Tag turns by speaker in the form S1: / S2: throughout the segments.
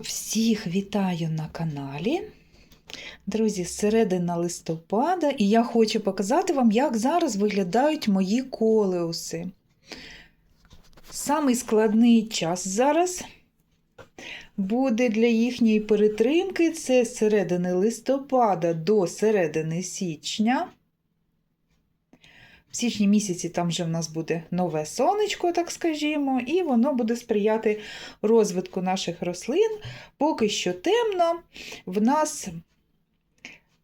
S1: Всіх вітаю на каналі. Друзі, середина листопада, і я хочу показати вам, як зараз виглядають мої колеуси. Самий складний час зараз буде для їхньої перетримки це з середини листопада до середини січня. В січні місяці там вже в нас буде нове сонечко, так скажімо, і воно буде сприяти розвитку наших рослин. Поки що темно. В нас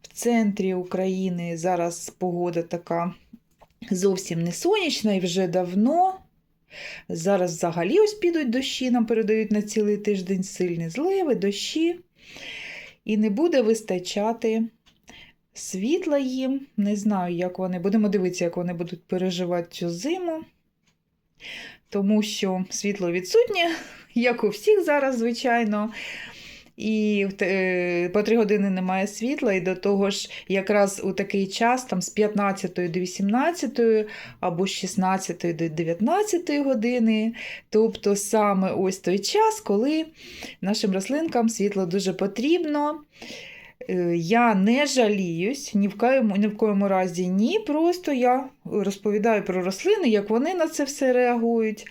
S1: в центрі України зараз погода така зовсім не сонячна і вже давно. Зараз взагалі ось підуть дощі, нам передають на цілий тиждень сильні зливи, дощі. І не буде вистачати світла їм. Не знаю, як вони. Будемо дивитися, як вони будуть переживати цю зиму. Тому що світло відсутнє, як у всіх зараз, звичайно. І е, по 3 години немає світла, і до того ж, якраз у такий час, там з 15 до 18 або з 16 до 19 години. Тобто саме ось той час, коли нашим рослинкам світло дуже потрібно. Е, Я не жаліюсь ні в коєму, ні в коєму разі, ні. Просто я розповідаю про рослини, як вони на це все реагують.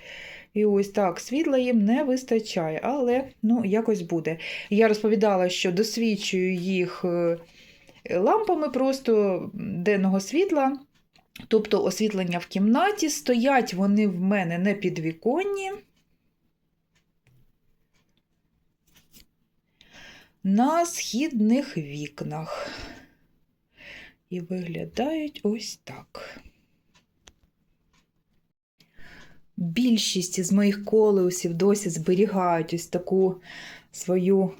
S1: І ось так, світла їм не вистачає, але ну, якось буде. Я розповідала, що досвідчую їх е, лампами просто денного світла, тобто освітлення в кімнаті. Стоять вони в мене не підвіконні. На східних вікнах. І виглядають ось так. Більшість із моїх колеусів досі зберігають ось таку свою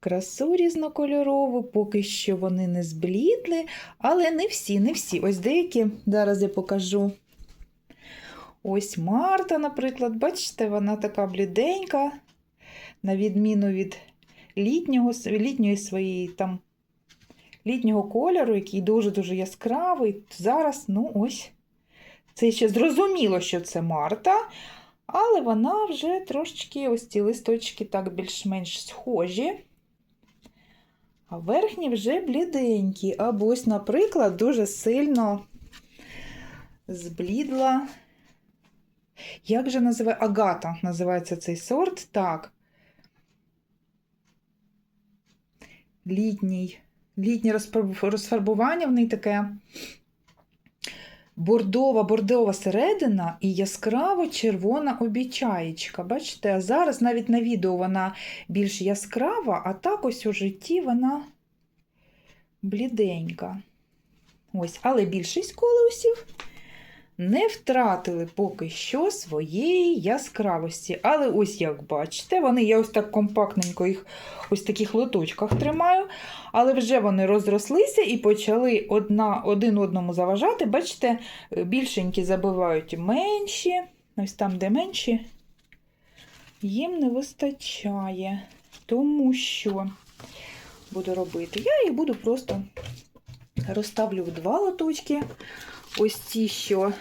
S1: красу різнокольорову, поки що вони не зблідли, але не всі, не всі. Ось деякі, зараз я покажу. Ось Марта, наприклад, бачите, вона така бліденька, на відміну від літнього, літньої своєї там літнього кольору, який дуже-дуже яскравий. Зараз, ну, ось. Це ще зрозуміло, що це Марта, але вона вже трошечки ось ці листочки так більш-менш схожі. А верхні вже бліденькі. Або ось, наприклад, дуже сильно зблідла. Як же називає Агата називається цей сорт? Так. Літній. Літнє розфарбування в неї таке бордова бордова середина і яскраво червона обічаєчка. Бачите, а зараз навіть на відео вона більш яскрава, а так ось у житті вона бліденька. Ось, Але більшість колеусів не втратили поки що своєї яскравості. Але ось як бачите, вони я ось так компактненько їх ось в таких лоточках тримаю. Але вже вони розрослися і почали одна, один одному заважати. Бачите, більшенькі забивають менші. Ось там, де менші, їм не вистачає. Тому що буду робити? Я їх буду просто розставлю в два лоточки. Ось ці, що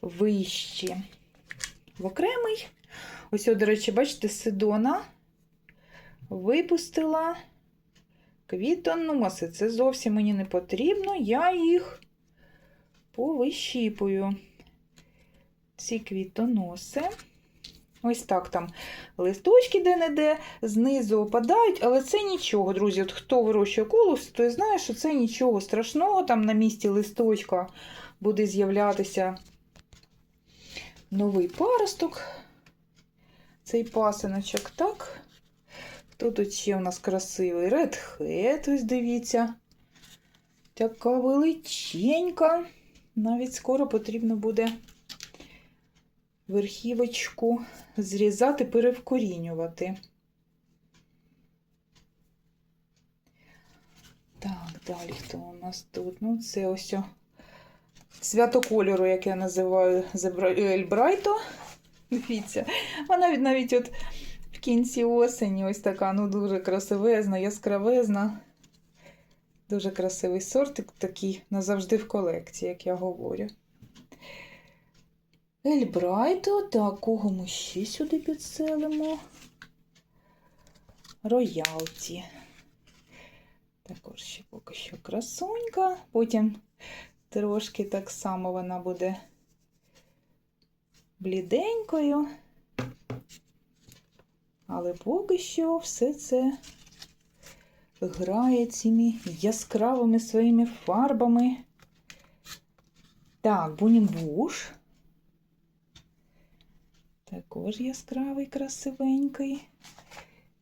S1: вищі в окремий. Ось, до речі, бачите, Сидона випустила квітоноси. Це зовсім мені не потрібно, я їх повищіпую. Ці квітоноси. Ось так там листочки де-не-де знизу опадають, але це нічого, друзі. От Хто вирощує колос, той знає, що це нічого страшного. Там на місці листочка буде з'являтися новий паросток. Цей пасиночок, так. Хто тут ще у нас красивий? Редхет, ось дивіться. Така величенька. Навіть скоро потрібно буде верхівочку зрізати, перевкорінювати. Так, далі хто у нас тут? Ну, це ось о свято кольору, як я називаю Ельбрайто. Дивіться, вона навіть от в кінці осені ось така, ну, дуже красивезна, яскравезна. Дуже красивий сортик, такий назавжди в колекції, як я говорю. Ельбрайту. Так, кого ми ще сюди підселимо? Роялті. Також ще поки що красунька. Потім трошки так само вона буде бліденькою. Але поки що все це грає цими яскравими своїми фарбами. Так, Бунімбуш. Також яскравий, красивенький.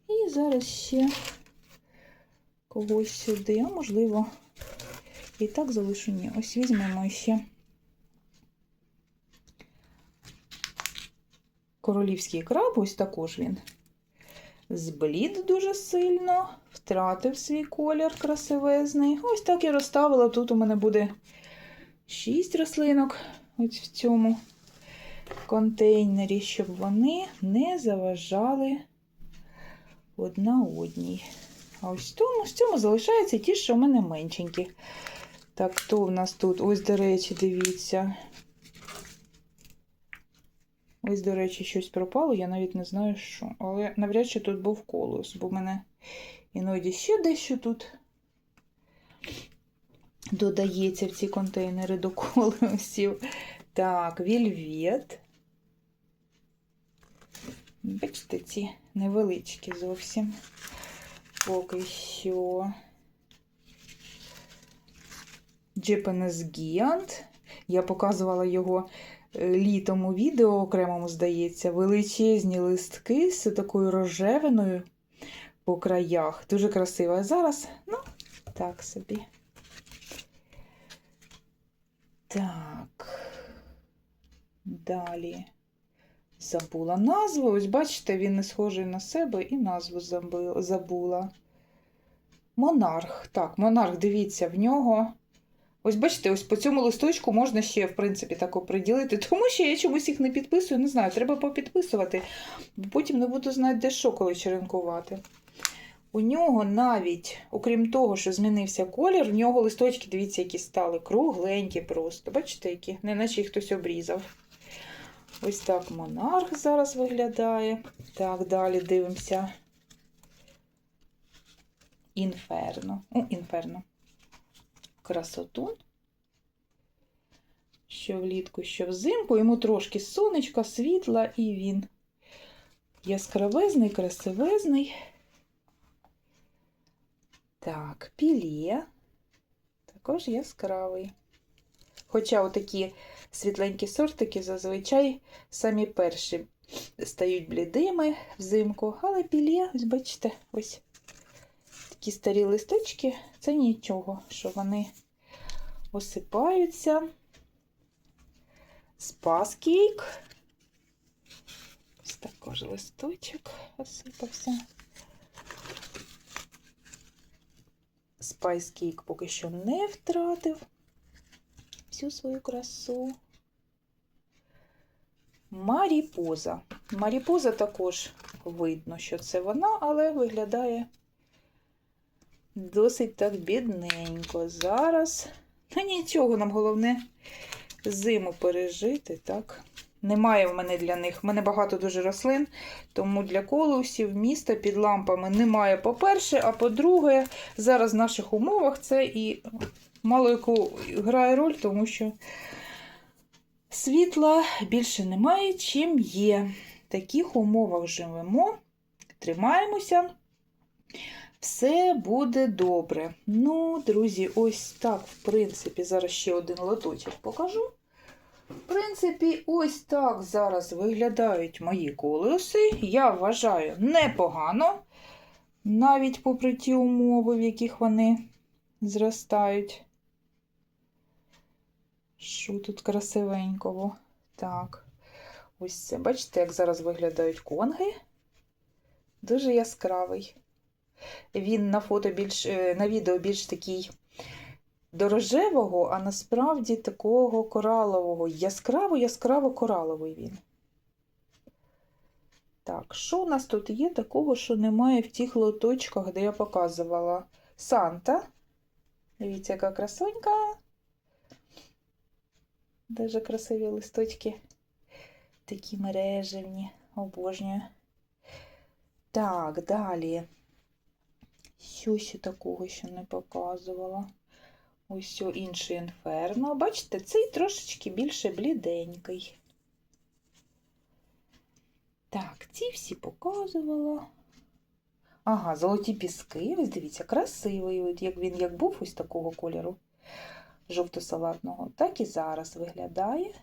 S1: І зараз ще когось сюди, а можливо, і так залишу ні. Ось візьмемо ще королівський краб, ось також він. Зблід дуже сильно, втратив свій колір красивезний. Ось так я розставила. Тут у мене буде 6 рослинок ось в цьому контейнері, щоб вони не заважали одна одній. А ось в тому, в цьому залишаються ті, що в мене меншенькі. Так, то в нас тут? Ось, до речі, дивіться. Ось, до речі, щось пропало, я навіть не знаю, що. Але навряд чи тут був колос, бо в мене іноді ще дещо тут додається в ці контейнери до колосів. Так, вільвет. Бачите, ці невеличкі зовсім. Поки що. Japanese Giant. Я показувала його е, літом у відео окремому, здається, величезні листки з такою рожевиною по краях. Дуже красиво. А зараз, ну, так собі. Так. Далі. Забула назву. Ось бачите, він не схожий на себе і назву забула. Монарх. Так, монарх, дивіться, в нього. Ось бачите, ось по цьому листочку можна ще, в принципі, так оприділити, тому що я чомусь їх не підписую, не знаю, треба попідписувати, бо потім не буду знати, де що коли черенкувати. У нього навіть, окрім того, що змінився колір, в нього листочки, дивіться, які стали кругленькі просто. Бачите, які, неначе їх хтось обрізав. Ось так монарх зараз виглядає. Так, далі дивимося. Інферно. О, інферно. Красотун. Що влітку, що взимку. Йому трошки сонечка, світла, і він яскравезний, красивезний. Так, пілє. Також яскравий. Хоча отакі світленькі сортики зазвичай самі перші стають блідими взимку, але пілє, ось бачите, ось такі старі листочки, це нічого, що вони осипаються. Спаскейк. Ось також листочок осипався. Спайскейк поки що не втратив всю свою красу. Маріпоза. Маріпоза також видно, що це вона, але виглядає досить так бідненько. Зараз. Та нічого, нам головне зиму пережити, так? Немає в мене для них. В мене багато дуже рослин, тому для колосів міста під лампами немає, по-перше, а по-друге, зараз в наших умовах це і мало яку грає роль, тому що світла більше немає, чим є. В таких умовах живемо, тримаємося. Все буде добре. Ну, друзі, ось так, в принципі, зараз ще один лоточок покажу. В принципі, ось так зараз виглядають мої колеси. Я вважаю непогано, навіть попри ті умови, в яких вони зростають. Що тут красивенького? Так, ось це. Бачите, як зараз виглядають конги? Дуже яскравий. Він на фото більш, е, на відео більш такий до рожевого, а насправді такого коралового. Яскраво-яскраво кораловий він. Так, що у нас тут є такого, що немає в тих лоточках, де я показувала? Санта. Дивіться, яка красонька. Дуже красиві листочки. Такі мережевні, обожнюю. Так, далі. Що ще такого, що не показувала? Ось інший інферно. Бачите, цей трошечки більше бліденький. Так, ці всі показувала. Ага, золоті піски. Ось дивіться, красивий. От як він як був ось такого кольору жовто-салатного, так і зараз виглядає.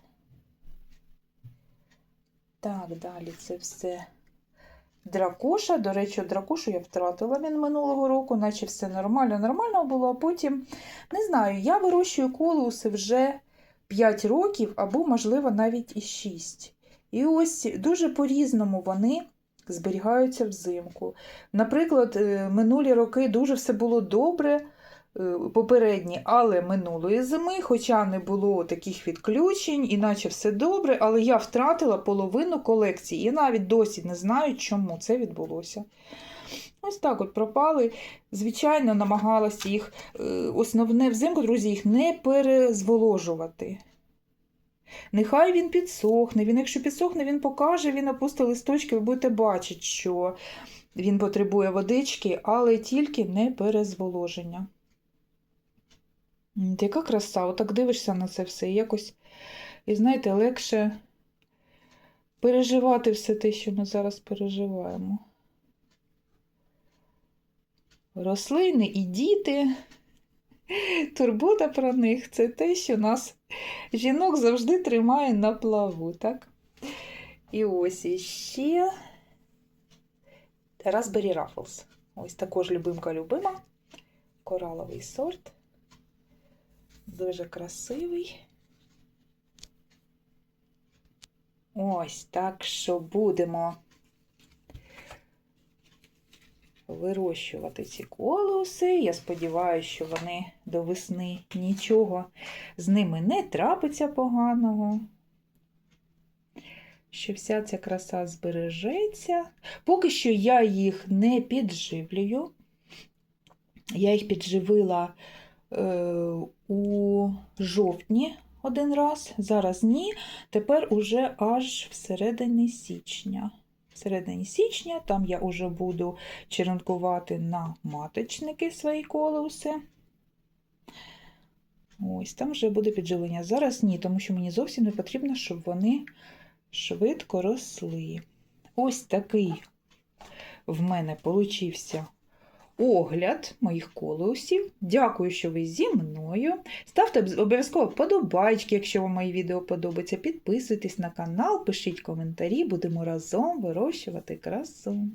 S1: Так, далі це все дракоша. До речі, дракошу я втратила він минулого року, наче все нормально, нормально було, а потім, не знаю, я вирощую колеуси вже 5 років, або, можливо, навіть і 6. І ось дуже по-різному вони зберігаються взимку. Наприклад, е, минулі роки дуже все було добре, попередні, але минулої зими, хоча не було таких відключень, іначе все добре, але я втратила половину колекції. І навіть досі не знаю, чому це відбулося. Ось так от пропали. Звичайно, намагалася їх, е, основне взимку, друзі, їх не перезволожувати. Нехай він підсохне. Він, якщо підсохне, він покаже, він опустить листочки, ви будете бачити, що він потребує водички, але тільки не перезволоження. Яка краса, отак дивишся на це все. і Якось, і знаєте, легше переживати все те, що ми зараз переживаємо. Рослини і діти, турбота про них це те, що нас жінок завжди тримає на плаву, так? І ось іще Raspberry Ruffles. Ось також любимка-любима. Кораловий сорт. Дуже красивий. Ось так що будемо вирощувати ці колоси. Я сподіваюся, що вони до весни нічого з ними не трапиться поганого. Що вся ця краса збережеться. Поки що я їх не підживлюю. Я їх підживила у жовтні один раз, зараз ні. Тепер уже аж всередині січня. Всередині січня там я вже буду черенкувати на маточники свої колеуси. Ось там вже буде підживлення. Зараз ні, тому що мені зовсім не потрібно, щоб вони швидко росли. Ось такий в мене получився огляд моїх колеусів. Дякую, що ви зі мною. Ставте обов'язково подобайки, якщо вам мої відео подобаються. Підписуйтесь на канал, пишіть коментарі, будемо разом вирощувати красу.